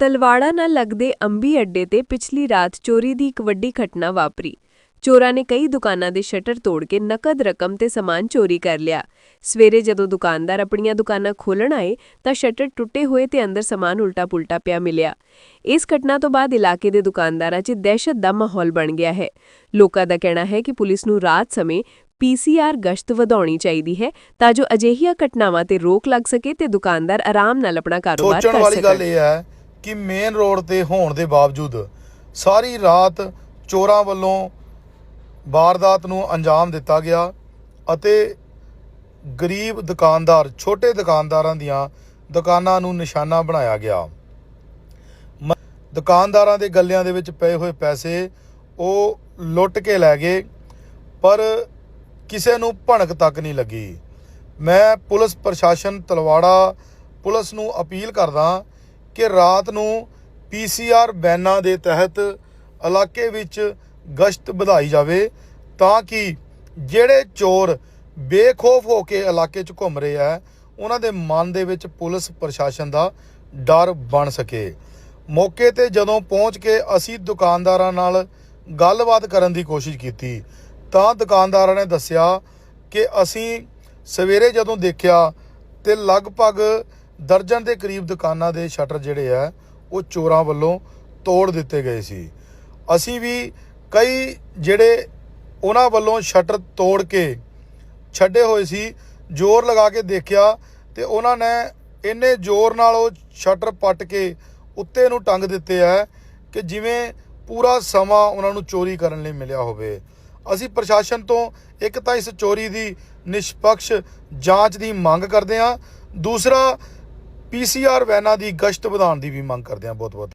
ਤਲਵਾੜਾ ਨਾਲ ਲੱਗਦੇ ਅੰਬੀ ਅੱਡੇ ਤੇ ਪਿਛਲੀ ਰਾਤ ਚੋਰੀ ਦੀ ਇੱਕ ਵੱਡੀ ਘਟਨਾ ਵਾਪਰੀ। ਚੋਰਾਂ ਨੇ ਕਈ ਦੁਕਾਨਾਂ ਦੇ ਸ਼ਟਰ ਤੋੜ ਕੇ ਨਕਦ ਰਕਮ ਤੇ ਸਮਾਨ ਚੋਰੀ ਕਰ ਲਿਆ। ਸਵੇਰੇ ਜਦੋਂ ਦੁਕਾਨਦਾਰ ਆਪਣੀਆਂ ਦੁਕਾਨਾਂ ਖੋਲ੍ਹਣ ਆਏ ਤਾਂ ਸ਼ਟਰ ਟੁੱਟੇ ਹੋਏ ਤੇ ਅੰਦਰ ਸਮਾਨ ਉਲਟਾ-ਪੁਲਟਾ ਪਿਆ ਮਿਲਿਆ। ਇਸ ਘਟਨਾ ਤੋਂ ਬਾਅਦ ਇਲਾਕੇ ਦੇ ਦੁਕਾਨਦਾਰਾਂ 'ਚ ਦਹਿਸ਼ਤ ਦਾ ਮਾਹੌਲ ਬਣ ਗਿਆ ਹੈ। ਲੋਕਾਂ ਦਾ ਕਹਿਣਾ ਹੈ ਕਿ ਪੁਲਿਸ ਨੂੰ ਰਾਤ ਸਮੇਂ ਪੀਸੀਆਰ ਗਸ਼ਤ ਵਧਾਉਣੀ ਚਾਹੀਦੀ ਹੈ ਤਾਂ ਜੋ ਅਜਿਹੀਆਂ ਘਟਨਾਵਾਂ ਤੇ ਰੋਕ ਲੱਗ ਸਕੇ ਤੇ ਦੁਕਾਨਦਾਰ ਆਰਾਮ ਨਾਲ ਆਪਣਾ ਕਾਰੋਬਾਰ ਸੋਚਣ ਕਰ ਵਾਲੀ ਗੱਲ ਸਕਣ ਇਹ ਹੈ ਕਿ ਮੇਨ ਰੋਡ ਤੇ ਹੋਣ ਦੇ ਬਾਵਜੂਦ ਸਾਰੀ ਰਾਤ ਚੋਰਾਂ ਵੱਲੋਂ ਵਾਰਦਾਤ ਨੂੰ ਅੰਜਾਮ ਦਿੱਤਾ ਗਿਆ ਅਤੇ ਗਰੀਬ ਦੁਕਾਨਦਾਰ, ਛੋਟੇ ਦੁਕਾਨਦਾਰਾਂ ਦੀਆਂ ਦੁਕਾਨਾਂ ਨੂੰ ਨਿਸ਼ਾਨਾ ਬਣਾਇਆ ਗਿਆ। ਮ- ਦੁਕਾਨਦਾਰਾਂ ਦੇ ਗੱਲਿਆਂ ਦੇ ਵਿੱਚ ਪਏ ਹੋਏ ਪੈਸੇ ਉਹ ਲੁੱਟ ਕੇ ਲੈ ਗਏ, ਪਰ ਕਿਸੇ ਨੂੰ ਭਣਕ ਤੱਕ ਨਹੀਂ ਲੱਗੀ। ਮੈਂ ਪੁਲਿਸ ਪ੍ਰਸ਼ਾਸਨ ਤਲਵਾੜਾ ਪੁਲਿਸ ਨੂੰ ਅਪੀਲ ਕਰਦਾ ਕਿ ਰਾਤ ਨੂੰ ਪੀਸੀਆਰ ਬੈਨਾਂ ਦੇ ਤਹਿਤ ਇਲਾਕੇ ਵਿੱਚ ਗਸ਼ਤ ਵਧਾਈ ਜਾਵੇ ਤਾਂ ਕਿ ਜਿਹੜੇ ਚੋਰ ਬੇਖੌਫ ਹੋ ਕੇ ਇਲਾਕੇ 'ਚ ਘੁੰਮ ਰਹੇ ਆ, ਉਹਨਾਂ ਦੇ ਮਨ ਦੇ ਵਿੱਚ ਪੁਲਿਸ ਪ੍ਰਸ਼ਾਸਨ ਦਾ ਡਰ ਬਣ ਸਕੇ। ਮੌਕੇ ਤੇ ਜਦੋਂ ਪਹੁੰਚ ਕੇ ਅਸੀਂ ਦੁਕਾਨਦਾਰਾਂ ਨਾਲ ਗੱਲਬਾਤ ਕਰਨ ਦੀ ਕੋਸ਼ਿਸ਼ ਕੀਤੀ, ਤਾਂ ਦੁਕਾਨਦਾਰਾਂ ਨੇ ਦੱਸਿਆ ਕਿ ਅਸੀਂ ਸਵੇਰੇ ਜਦੋਂ ਦੇਖਿਆ ਤੇ ਲਗਭਗ ਦਰਜਨ ਦੇ ਕਰੀਬ ਦੁਕਾਨਾਂ ਦੇ ਸ਼ਟਰ ਜਿਹੜੇ ਆ, ਉਹ ਚੋਰਾਂ ਵੱਲੋਂ ਤੋੜ ਦਿੱਤੇ ਗਏ ਸੀ। ਅਸੀਂ ਵੀ ਕਈ ਜਿਹੜੇ ਉਹਨਾਂ ਵੱਲੋਂ ਸ਼ਟਰ ਤੋੜ ਕੇ ਛੱਡੇ ਹੋਏ ਸੀ, ਜ਼ੋਰ ਲਗਾ ਕੇ ਦੇਖਿਆ ਤੇ ਉਹਨਾਂ ਨੇ ਇੰਨੇ ਜ਼ੋਰ ਨਾਲ ਉਹ ਸ਼ਟਰ ਪੱਟ ਕੇ ਉੱਤੇ ਨੂੰ ਟੰਗ ਦਿੱਤੇ ਆ ਕਿ ਜਿਵੇਂ ਪੂਰਾ ਸਮਾਂ ਉਹਨਾਂ ਨੂੰ ਚੋਰੀ ਕਰਨ ਲਈ ਮਿਲਿਆ ਹੋਵੇ। ਅਸੀਂ ਪ੍ਰਸ਼ਾਸਨ ਤੋਂ ਇੱਕ ਤਾਂ ਇਸ ਚੋਰੀ ਦੀ ਨਿਸ਼ਪਕਸ਼ ਜਾਂਚ ਦੀ ਮੰਗ ਕਰਦੇ ਹਾਂ। ਦੂਸਰਾ ਪੀਸੀਆਰ ਵੈਨਾਂ ਦੀ ਗਸ਼ਤ ਵਧਾਉਣ ਦੀ ਵੀ ਮੰਗ ਕਰਦੇ ਹਾਂ ਬਹੁਤ ਬਹੁਤ